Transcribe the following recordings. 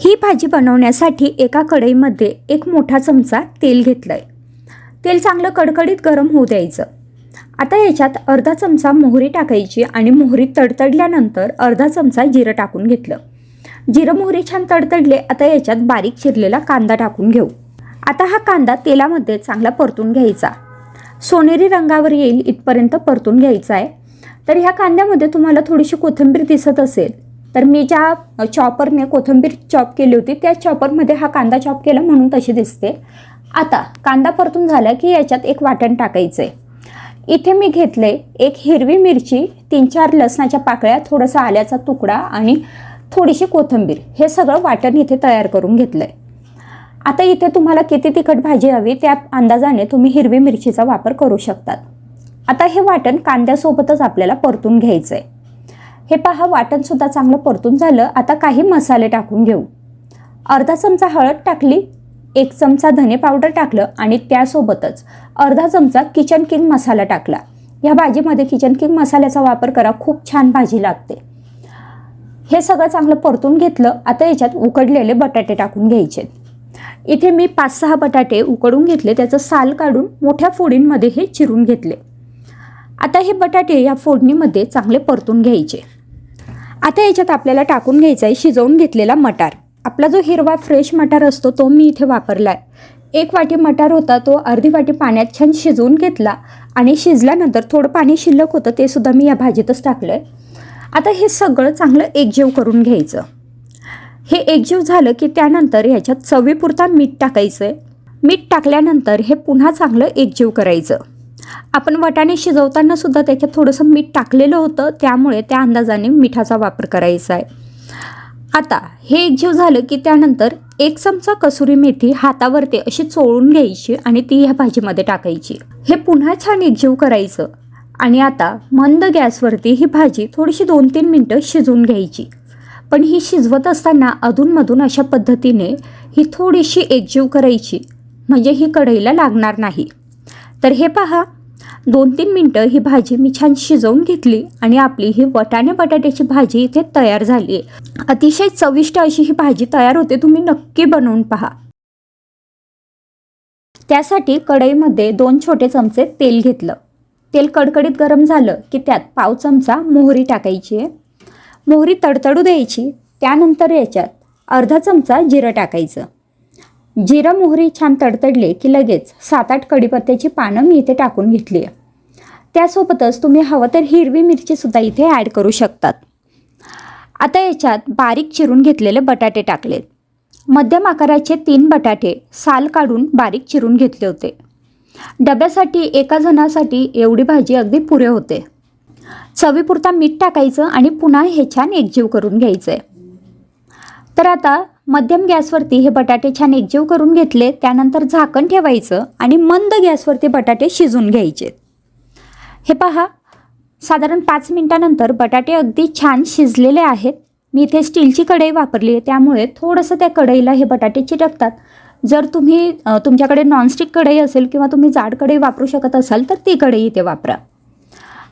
ही भाजी बनवण्यासाठी एका कढईमध्ये एक मोठा चमचा तेल घेतलं आहे तेल चांगलं कडकडीत गरम होऊ द्यायचं. आता याच्यात अर्धा चमचा मोहरी टाकायची आणि मोहरी तडतडल्यानंतर अर्धा चमचा जिरं टाकून घेतलं. जिरं मोहरी छान तडतडले आता याच्यात बारीक चिरलेला कांदा टाकून घेऊ. आता हा कांदा तेलामध्ये चांगला परतून घ्यायचा. सोनेरी रंगावर येईल इथपर्यंत परतून घ्यायचा आहे. तर ह्या कांद्यामध्ये तुम्हाला थोडीशी कोथिंबीर दिसत असेल. तर मी ज्या चॉपरने कोथिंबीर चॉप केली होती त्या चॉपरमध्ये हा कांदा चॉप केला म्हणून तशी दिसते. आता कांदा परतून झाला की याच्यात एक वाटण टाकायचं आहे इथे मी घेतले एक हिरवी मिरची तीन चार लसणाच्या पाकळ्या थोडासा आल्याचा तुकडा आणि थोडीशी कोथिंबीर. हे सगळं वाटण इथे तयार करून घेतलं आहे आता इथे तुम्हाला किती तिखट भाजी हवी त्या अंदाजाने तुम्ही हिरवी मिरचीचा वापर करू शकतात. आता हे वाटण कांद्यासोबतच आपल्याला परतून घ्यायचं आहे हे पहा वाटणसुद्धा चांगलं परतून झालं. आता काही मसाले टाकून घेऊ. अर्धा चमचा हळद टाकली एक चमचा धने पावडर टाकलं आणि त्यासोबतच अर्धा चमचा किचन किंग मसाला टाकला. या भाजीमध्ये किचन किंग मसाल्याचा वापर करा खूप छान भाजी लागते. हे सगळं चांगलं परतून घेतलं. आता याच्यात उकडलेले बटाटे टाकून घ्यायचे. इथे मी पाच सहा बटाटे उकडून घेतले. त्याचं साल काढून मोठ्या फोडींमध्ये हे चिरून घेतले. आता हे बटाटे या फोडणीमध्ये चांगले परतून घ्यायचे. आता याच्यात आपल्याला टाकून घ्यायचा आहे शिजवून घेतलेला मटार. आपला जो हिरवा फ्रेश मटार असतो तो मी इथे वापरला आहे एक वाटी मटार होता तो अर्धी वाटी पाण्यात छान शिजवून घेतला आणि शिजल्यानंतर थोडं पाणी शिल्लक होतं ते सुद्धा मी या भाजीतच टाकलं आहे आता हे सगळं चांगलं एकजीव करून घ्यायचं. हे एकजीव झालं की त्यानंतर ह्याच्यात चवीपुरता मीठ टाकायचं आहे मीठ टाकल्यानंतर हे पुन्हा चांगलं एकजीव करायचं. आपण वटाणे शिजवताना सुद्धा त्याच्यात थोडंसं मीठ टाकलेलं होतं त्यामुळे त्या अंदाजाने मिठाचा वापर करायचा आहे. आता हे एकजीव झालं की त्यानंतर एक चमचा कसुरी मेथी हातावरती अशी चोळून घ्यायची आणि ती ह्या भाजीमध्ये टाकायची. हे पुन्हा छान एकजीव करायचं. आणि आता मंद गॅसवरती ही भाजी थोडीशी दोन तीन मिनटं शिजवून घ्यायची. पण ही शिजवत असताना अधूनमधून अशा पद्धतीने ही थोडीशी एकजीव करायची. म्हणजे ही कढईला लागणार नाही. तर हे पहा दोन तीन मिनटं ही भाजी मी छान शिजवून घेतली आणि आपली ही वटाणे बटाट्याची भाजी इथे तयार झाली. आहे अतिशय चविष्ट अशी ही भाजी तयार होते तुम्ही नक्की बनवून पहा. त्यासाठी कढईमध्ये दोन छोटे चमचे तेल घेतलं. तेल कडकडीत गरम झालं की त्यात पाव चमचा मोहरी टाकायची आहे. मोहरी तडतडू द्यायची त्यानंतर याच्यात अर्धा चमचा जिरं टाकायचं. जिरं मोहरी छान तडतडले की लगेच सात आठ कडीपत्त्याची पानं मी इथे टाकून घेतली आहे. त्यासोबतच तुम्ही हवं तर हिरवी मिरचीसुद्धा इथे ॲड करू शकतात. आता याच्यात बारीक चिरून घेतलेले बटाटे टाकलेत. मध्यम आकाराचे तीन बटाटे साल काढून बारीक चिरून घेतले होते. डब्यासाठी एका जणासाठी एवढी भाजी अगदी पुरे होते. चवीपुरता मीठ टाकायचं आणि पुन्हा हे छान एकजीव करून घ्यायचं आहे तर आता मध्यम गॅसवरती हे बटाटे छान एकजीव करून घेतले त्यानंतर झाकण ठेवायचं आणि मंद गॅसवरती बटाटे शिजून घ्यायचे. हे पहा साधारण पाच मिनटानंतर बटाटे अगदी छान शिजलेले आहेत. मी इथे स्टीलची कढई वापरली आहे त्यामुळे थोडंसं त्या कढईला हे बटाटे चिटकतात. जर तुम्ही तुमच्याकडे नॉनस्टिक कढई असेल किंवा तुम्ही जाड कढई वापरू शकत असाल तर ती कढई इथे वापरा.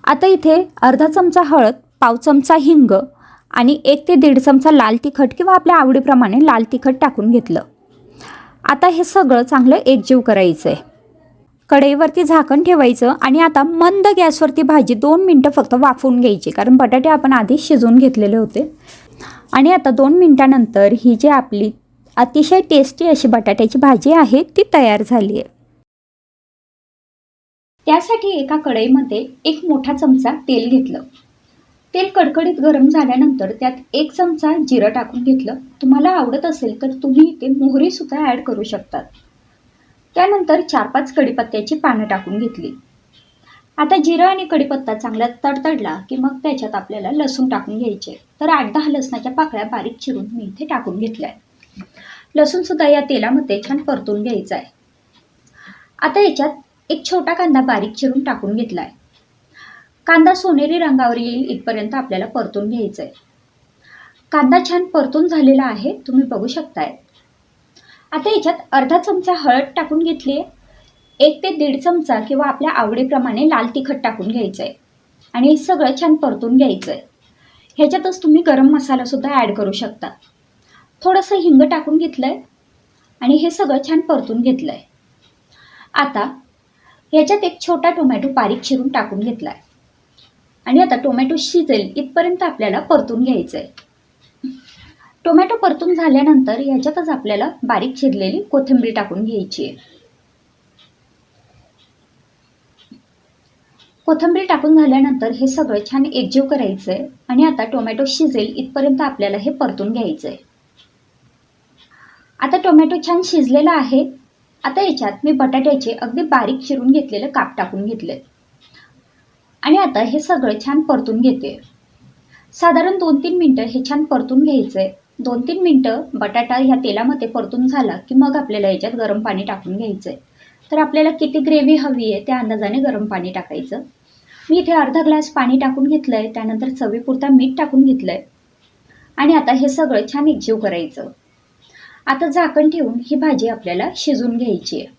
आता इथे अर्धा चमचा हळद पाव चमचा हिंग आणि एक ते दीड चमचा लाल तिखट किंवा आपल्या आवडीप्रमाणे लाल तिखट टाकून घेतलं. आता हे सगळं चांगलं एकजीव करायचं आहे कढईवरती झाकण ठेवायचं आणि आता मंद गॅसवरती भाजी दोन मिनटं फक्त वाफवून घ्यायची कारण बटाटे आपण आधीच शिजवून घेतलेले होते. आणि आता दोन मिनटानंतर ही जी आपली अतिशय टेस्टी अशी बटाट्याची भाजी आहे ती तयार झाली आहे त्यासाठी एका कढईमध्ये एक मोठा चमचा तेल घेतलं. तेल कडकडीत गरम झाल्यानंतर त्यात एक चमचा जिरं टाकून घेतलं. तुम्हाला आवडत असेल तर तुम्ही इथे मोहरीसुद्धा ॲड करू शकतात त्यानंतर चार पाच कढीपत्त्याची पानं टाकून घेतली. आता जिरं आणि कढीपत्ता चांगला तडतडला की मग त्याच्यात आपल्याला लसूण टाकून घ्यायचे. तर आठ दहा लसणाच्या पाकळ्या बारीक चिरून मी इथे टाकून घेतल्या. आहे लसूणसुद्धा या तेलामध्ये छान परतून घ्यायचा आहे. आता याच्यात एक छोटा कांदा बारीक चिरून टाकून घेतला आहे कांदा सोनेरी रंगावर येईल इथपर्यंत आपल्याला परतून घ्यायचं आहे कांदा छान परतून झालेला आहे तुम्ही बघू शकताय. आता याच्यात अर्धा चमचा हळद टाकून घेतली आहे. एक ते दीड चमचा किंवा आपल्या आवडीप्रमाणे लाल तिखट टाकून घ्यायचं आहे आणि हे सगळं छान परतून घ्यायचं आहे ह्याच्यातच तुम्ही गरम मसालासुद्धा ॲड करू शकता. थोडंसं हिंग टाकून घेतलं आहे आणि हे सगळं छान परतून घेतलं आहे आता ह्याच्यात एक छोटा टोमॅटो बारीक चिरून टाकून घेतला आहे आणि आता टोमॅटो शिजेल इथपर्यंत आपल्याला परतून घ्यायचं आहे टोमॅटो परतून झाल्यानंतर ह्याच्यातच आपल्याला बारीक चिरलेली कोथिंबीर टाकून घ्यायची आहे. कोथिंबीर टाकून झाल्यानंतर हे सगळं छान एकजीव करायचं आहे आणि आता टोमॅटो शिजेल इथपर्यंत आपल्याला हे परतून घ्यायचं आहे आता टोमॅटो छान शिजलेला आहे. आता याच्यात मी बटाट्याचे अगदी बारीक चिरून घेतलेलं काप टाकून घेतले आणि आता हे सगळं छान परतून घेते. साधारण दोन तीन मिनटं हे छान परतून घ्यायचं. आहे दोन तीन मिनटं बटाटा ह्या तेलामध्ये परतून झाला की मग आपल्याला याच्यात गरम पाणी टाकून घ्यायचं आहे तर आपल्याला किती ग्रेव्ही हवी आहे त्या अंदाजाने गरम पाणी टाकायचं. मी इथे अर्धा ग्लास पाणी टाकून घेतलं आहे त्यानंतर चवीपुरता मीठ टाकून घेतलं आहे आणि आता हे सगळं छान एकजीव करायचं. आता झाकण ठेवून ही भाजी आपल्याला शिजून घ्यायची आहे.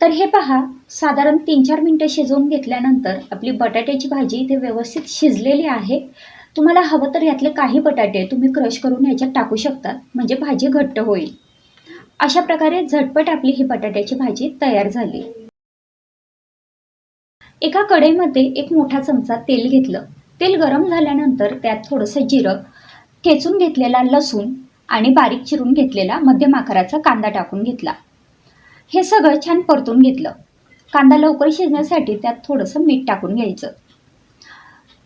तर हे पहा साधारण तीन चार मिनटं शिजवून घेतल्यानंतर आपली बटाट्याची भाजी इथे व्यवस्थित शिजलेली आहे. तुम्हाला हवं तर यातले काही बटाटे तुम्ही क्रश करून याच्यात टाकू शकता म्हणजे भाजी घट्ट होईल. अशा प्रकारे झटपट आपली ही बटाट्याची भाजी तयार झाली. एका कढईमध्ये एक मोठा चमचा तेल घेतलं. तेल गरम झाल्यानंतर त्यात थोडंसं जिरं ठेचून घेतलेला लसूण आणि बारीक चिरून घेतलेला मध्यम आकाराचा कांदा टाकून घेतला. हे सगळं छान परतून घेतलं. कांदा लवकर शिजण्यासाठी त्यात थोडंसं मीठ टाकून घ्यायचं.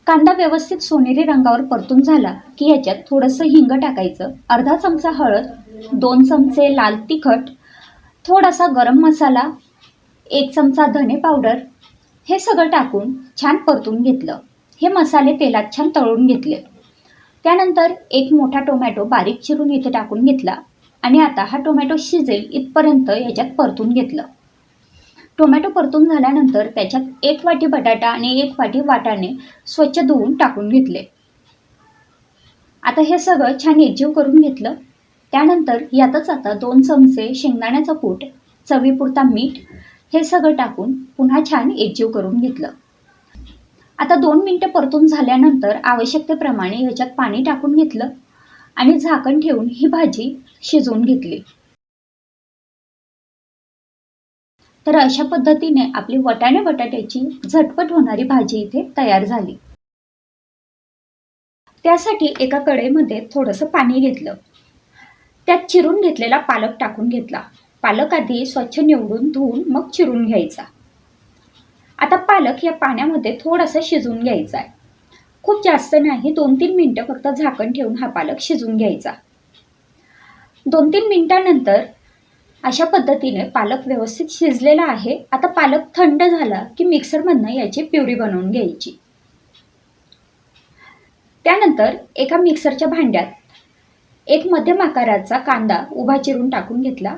कांदा व्यवस्थित सोनेरी रंगावर परतून झाला की ह्याच्यात थोडंसं हिंग टाकायचं. अर्धा चमचा हळद दोन चमचे लाल तिखट थोडासा गरम मसाला एक चमचा धने पावडर हे सगळं टाकून छान परतून घेतलं. हे मसाले तेलात छान तळून घेतले. त्यानंतर एक मोठा टोमॅटो बारीक चिरून इथे टाकून घेतला. आणि आता हा टोमॅटो शिजेल इथपर्यंत याच्यात परतून घेतलं. टोमॅटो परतून झाल्यानंतर त्याच्यात एक वाटी बटाटा आणि एक वाटी वाटाणे स्वच्छ धुवून टाकून घेतले. आता हे सगळं छान एकजीव करून घेतलं. त्यानंतर यातच आता दोन चमचे शेंगदाण्याचं कूट चवीपुरता मीठ हे सगळं टाकून पुन्हा छान एकजीव करून घेतलं. आता दोन मिनटं परतून झाल्यानंतर आवश्यकतेप्रमाणे ह्याच्यात पाणी टाकून घेतलं. आणि झाकण ठेवून ही भाजी शिजवून घेतली. तर अशा पद्धतीने आपली वटाणे बटाट्याची झटपट होणारी भाजी इथे तयार झाली. त्यासाठी एका कढईमध्ये थोडंसं पाणी घेतलं. त्यात चिरून घेतलेला पालक टाकून घेतला. पालक आधी स्वच्छ निवडून धुवून मग चिरून घ्यायचा. आता पालक या पाण्यामध्ये थोडासा शिजवून घ्यायचा आहे. खूप जास्त नाही. दोन तीन मिनटं फक्त झाकण ठेवून हा पालक शिजून घ्यायचा. दोन तीन मिनटानंतर अशा पद्धतीने पालक व्यवस्थित शिजलेला आहे. आता पालक थंड झाला की मिक्सरमधनं याची प्युरी बनवून घ्यायची. त्यानंतर एका मिक्सरच्या भांड्यात एक मध्यम आकाराचा कांदा उभा चिरून टाकून घेतला.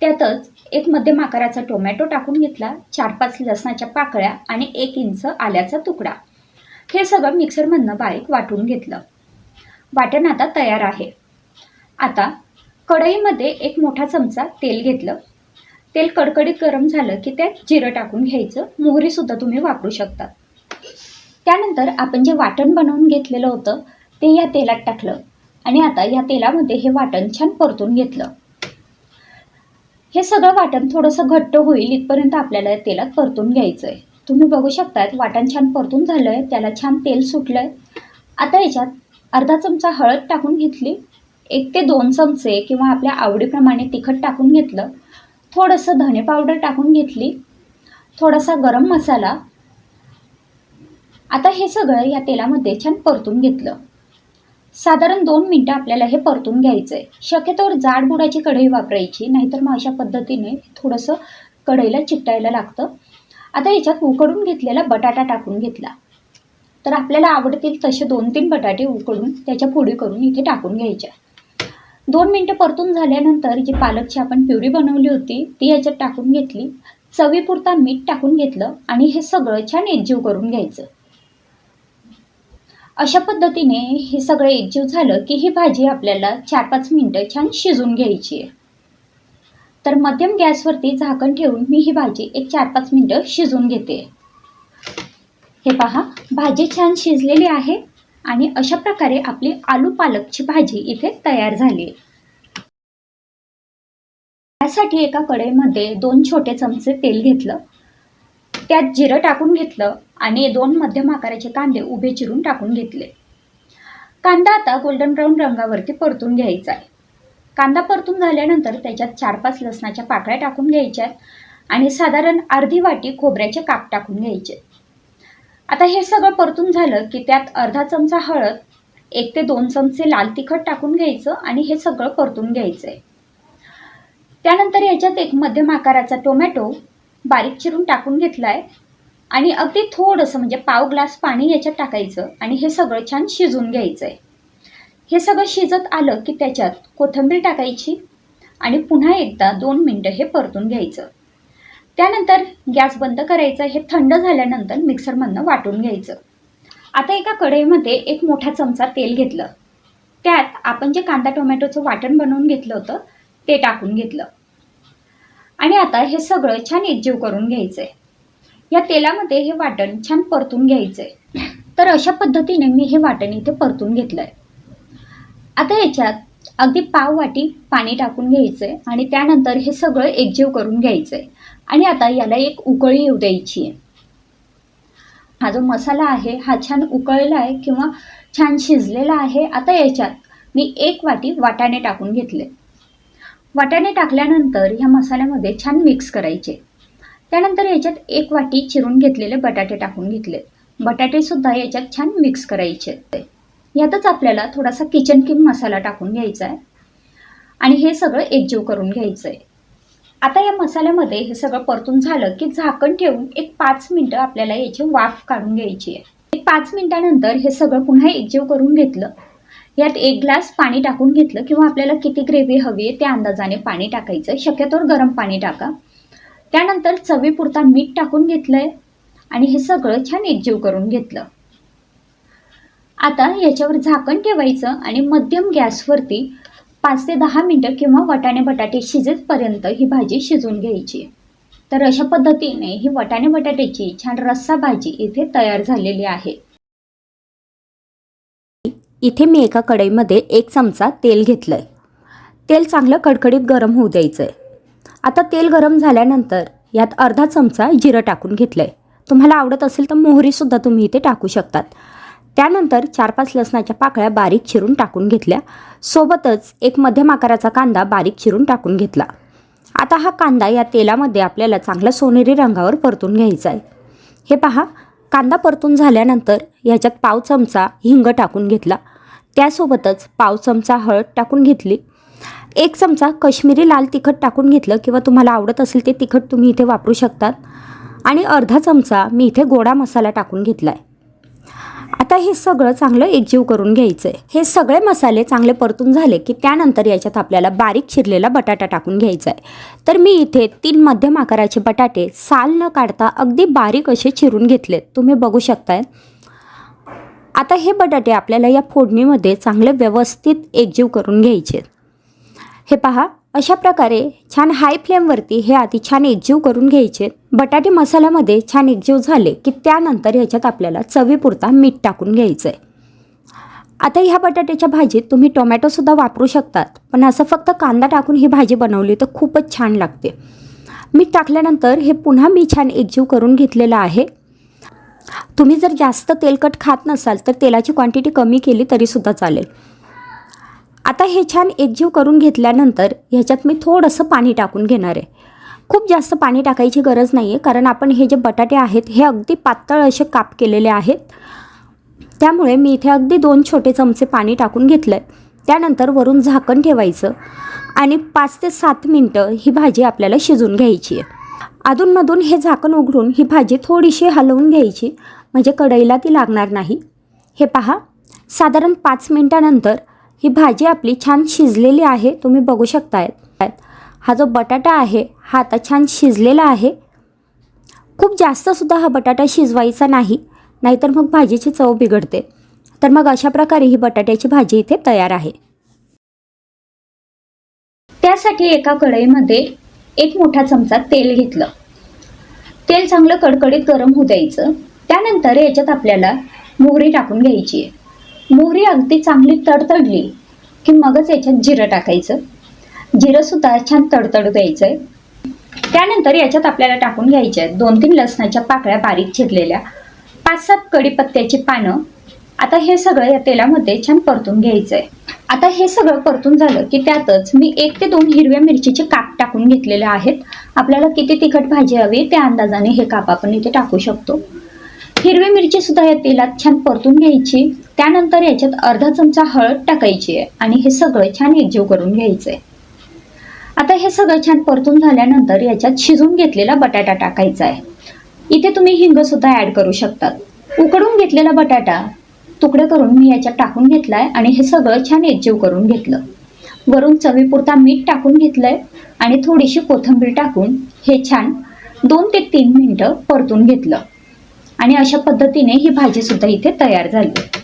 त्यातच एक मध्यम आकाराचा टोमॅटो टाकून घेतला. चार पाच लसणाच्या पाकळ्या आणि एक इंच आल्याचा तुकडा. हे सगळं मिक्सरमधनं बारीक वाटून घेतलं. वाटण आता तयार आहे. आता कढईमध्ये एक मोठा चमचा तेल घेतलं. तेल कडकडीत गरम झालं की त्यात जिरं टाकून घ्यायचं. मोहरीसुद्धा तुम्ही वापरू शकता. त्यानंतर आपण जे वाटण बनवून घेतलेलं होतं ते या तेलात टाकलं. आणि आता या तेलामध्ये हे वाटण छान परतून घेतलं. हे सगळं वाटण थोडंसं घट्ट होईल इथपर्यंत आपल्याला या तेलात परतून घ्यायचं आहे तुम्ही बघू शकतात वाटण छान परतून झालं आहे त्याला छान तेल सुटलं आहे आता याच्यात अर्धा चमचा हळद टाकून घेतली एक ते दोन चमचे किंवा आपल्या आवडीप्रमाणे तिखट टाकून घेतलं थोडंसं धने पावडर टाकून घेतली थोडासा गरम मसाला. आता हे सगळं या तेलामध्ये छान परतून घेतलं. साधारण दोन मिनटं आपल्याला हे परतून घ्यायचं आहे शक्यतोवर जाड बुडाची कढई वापरायची नाहीतर मग अशा पद्धतीने थोडंसं कढईला चिकटायला लागतं. आता याच्यात उकडून घेतलेला बटाटा टाकून घेतला. तर आपल्याला आवडतील तसे दोन तीन बटाटे उकडून त्याच्या फोडी करून इथे टाकून घ्यायच्या दोन मिनटं परतून झाल्यानंतर जी पालकची आपण प्युरी बनवली होती ती याच्यात टाकून घेतली. चवीपुरता मीठ टाकून घेतलं आणि हे सगळं छान एकजीव करून घ्यायचं. अशा पद्धतीने हे सगळं एकजीव झालं की ही भाजी आपल्याला चार पाच मिनटं छान शिजून घ्यायची आहे. तर मध्यम गॅसवरती झाकण ठेवून मी ही भाजी एक चार पाच मिनटं शिजवून घेते. हे पहा भाजी छान शिजलेली आहे आणि अशा प्रकारे आपली आलू पालकची भाजी इथे तयार झाली. त्यासाठी एका कढईमध्ये दोन छोटे चमचे तेल घेतलं. त्यात जिरं टाकून घेतलं आणि दोन मध्यम आकाराचे कांदे उभे चिरून टाकून घेतले. कांदा आता गोल्डन ब्राऊन रंगावरती परतून घ्यायचा आहे. कांदा परतून झाल्यानंतर त्याच्यात चार पाच लसणाच्या पाकळ्या टाकून घ्यायच्या आणि साधारण अर्धी वाटी खोबऱ्याचे काप टाकून घ्यायचे. आता हे सगळं परतून झालं की त्यात अर्धा चमचा हळद एक ते दोन चमचे लाल तिखट टाकून घ्यायचं आणि हे सगळं परतून घ्यायचं आहे त्यानंतर याच्यात एक मध्यम आकाराचा टोमॅटो बारीक चिरून टाकून घेतला आहे आणि अगदी थोडंसं म्हणजे पाव ग्लास पाणी याच्यात टाकायचं आणि हे सगळं छान शिजून घ्यायचं आहे हे सगळं शिजत आलं की त्याच्यात कोथिंबीर टाकायची आणि पुन्हा एकदा दोन मिनटं हे परतून घ्यायचं. त्यानंतर गॅस बंद करायचा हे थंड झाल्यानंतर मिक्सरमधनं वाटून घ्यायचं. आता एका कढईमध्ये एक मोठा चमचा तेल घेतलं. त्यात आपण जे कांदा टोमॅटोचं वाटण बनवून घेतलं होतं ते टाकून घेतलं. आणि आता हे सगळं छान एकजीव करून घ्यायचं आहे या तेलामध्ये हे वाटण छान परतून घ्यायचं आहे तर अशा पद्धतीने मी हे वाटण इथे परतून घेतलं आहे आता याच्यात अगदी पाव वाटी पाणी टाकून घ्यायचं आहे आणि त्यानंतर हे सगळं एकजीव करून घ्यायचं आहे आणि आता याला एक उकळी येऊ द्यायची आहे. हा जो मसाला आहे हा छान उकळलेला आहे किंवा छान शिजलेला आहे आता याच्यात मी एक वाटी वाटाणे टाकून घेतले. वाटाणे टाकल्यानंतर ह्या मसाल्यामध्ये छान मिक्स करायचे. त्यानंतर याच्यात एक वाटी चिरून घेतलेले बटाटे टाकून घेतले. बटाटेसुद्धा याच्यात छान मिक्स करायचे. यातच आपल्याला थोडासा किचन किंग मसाला टाकून घ्यायचा आहे आणि हे सगळं एकजीव करून घ्यायचं आहे आता या मसाल्यामध्ये हे सगळं परतून झालं की झाकण ठेवून एक पाच मिनटं आपल्याला याची वाफ काढून घ्यायची आहे. एक पाच मिनिटानंतर हे सगळं पुन्हा एकजीव करून घेतलं. यात एक ग्लास पाणी टाकून घेतलं किंवा आपल्याला किती ग्रेव्ही हवी आहे त्या अंदाजाने पाणी टाकायचं शक्यतोवर गरम पाणी टाका. त्यानंतर चवीपुरता मीठ टाकून घेतलं आहे आणि हे सगळं छान एकजीव करून घेतलं. आता याच्यावर झाकण ठेवायचं आणि मध्यम गॅसवरती पाच ते दहा मिनटं किंवा वटाणे बटाटे शिजेपर्यंत ही भाजी शिजवून घ्यायची. तर अशा पद्धतीने ही वटाणे बटाट्याची छान रस्सा भाजी इथे तयार झालेली आहे. इथे मी एका कढईमध्ये एक चमचा तेल घेतलं आहे तेल चांगलं कडकडीत गरम होऊ द्यायचं आहे आता तेल गरम झाल्यानंतर यात अर्धा चमचा जिरं टाकून घेतलं आहे तुम्हाला आवडत असेल तर मोहरीसुद्धा तुम्ही इथे टाकू शकतात. त्यानंतर चार पाच लसणाच्या पाकळ्या बारीक चिरून टाकून घेतल्या. सोबतच एक मध्यम आकाराचा कांदा बारीक चिरून टाकून घेतला. आता हा कांदा या तेलामध्ये आपल्याला चांगला सोनेरी रंगावर परतून घ्यायचा आहे. हे पहा कांदा परतून झाल्यानंतर ह्याच्यात पाव चमचा हिंग टाकून घेतला. त्यासोबतच पाव चमचा हळद टाकून घेतली. एक चमचा कश्मीरी लाल तिखट टाकून घेतलं किंवा तुम्हाला आवडत असेल ते तिखट तुम्ही इथे वापरू शकतात. आणि अर्धा चमचा मी इथे गोडा मसाला टाकून घेतला आहे आता हे सगळं चांगलं एकजीव करून घ्यायचं आहे हे सगळे मसाले चांगले परतून झाले की त्यानंतर याच्यात आपल्याला बारीक चिरलेला बटाटा टाकून घ्यायचा आहे तर मी इथे तीन मध्यम आकाराचे बटाटे साल न काढता अगदी बारीक असे चिरून घेतलेत. तुम्ही बघू शकताय. आता हे बटाटे आपल्याला या फोडणीमध्ये चांगले व्यवस्थित एकजीव करून घ्यायचे हे पहा अशा प्रकारे छान हाय फ्लेमवरती हे आधी छान एकजीव करून घ्यायचे. बटाटे मसाल्यामध्ये छान एकजीव झाले की त्यानंतर ह्याच्यात आपल्याला चवीपुरता मीठ टाकून घ्यायचं आहे आता ह्या बटाट्याच्या भाजीत तुम्ही टोमॅटोसुद्धा वापरू शकतात पण असं फक्त कांदा टाकून ही भाजी बनवली तर खूपच छान लागते. मीठ टाकल्यानंतर हे पुन्हा मी छान एकजीव करून घेतलेलं आहे. तुम्ही जर जास्त तेलकट खात नसाल तर तेलाची क्वांटिटी कमी केली तरीसुद्धा चालेल. आता हे छान एकजीव करून घेतल्यानंतर ह्याच्यात मी थोडंसं पाणी टाकून घेणार आहे. खूप जास्त पाणी टाकायची गरज नाही आहे कारण आपण हे जे बटाटे आहेत हे अगदी पातळ असे काप केलेले आहेत. त्यामुळे मी इथे अगदी दोन छोटे चमचे पाणी टाकून घेतलं आहे त्यानंतर वरून झाकण ठेवायचं आणि पाच ते सात मिनटं ही भाजी आपल्याला शिजून घ्यायची आहे. अधूनमधून हे झाकण उघडून ही भाजी थोडीशी हलवून घ्यायची म्हणजे कढईला ती लागणार नाही. हे पहा साधारण पाच मिनटानंतर ही भाजी आपली छान शिजलेली आहे तुम्ही बघू शकताय. हा जो बटाटा आहे हा आता छान शिजलेला आहे. खूप जास्तसुद्धा हा बटाटा शिजवायचा नाही नाहीतर मग भाजीची चव बिघडते. तर मग अशा प्रकारे ही बटाट्याची भाजी इथे तयार आहे. त्यासाठी एका कढईमध्ये एक मोठा चमचा तेल घेतलं. तेल चांगलं कडकडीत गरम होऊ द्यायचं. त्यानंतर याच्यात आपल्याला मोहरी टाकून घ्यायची आहे. मोहरी अगदी चांगली तडतडली की मगच याच्यात जिरं टाकायचं. जिरंसुद्धा छान तडतडू द्यायचं आहे त्यानंतर याच्यात आपल्याला टाकून घ्यायचे आहेत दोन तीन लसणाच्या पाकळ्या बारीक चिरलेल्या पाच सात कढीपत्त्याची पानं. आता हे सगळं या तेलामध्ये छान परतून घ्यायचं आहे आता हे सगळं परतून झालं की त्यातच मी एक ते दोन हिरव्या मिरचीचे काप टाकून घेतलेले आहेत. आपल्याला किती तिखट भाजी हवी त्या अंदाजाने हे काप आपण इथे टाकू शकतो. हिरवी मिरची सुद्धा या तेलात छान परतून घ्यायची. त्यानंतर याच्यात अर्धा चमचा हळद टाकायची आहे आणि हे सगळं छान एकजीव करून घ्यायचं आहे आता हे सगळं छान परतून झाल्यानंतर याच्यात शिजून घेतलेला बटाटा टाकायचा आहे. इथे तुम्ही हिंग सुद्धा ऍड करू शकतात उकडून घेतलेला बटाटा तुकडे करून मी याच्यात टाकून घेतलाय आणि हे सगळं छान एकजीव करून घेतलं. वरून चवीपुरता मीठ टाकून घेतलंय आणि थोडीशी कोथिंबीर टाकून हे छान दोन ते तीन मिनटं परतून घेतलं. आणि अशा पद्धतीने ही भाजी सुद्धा इथे तयार झाली.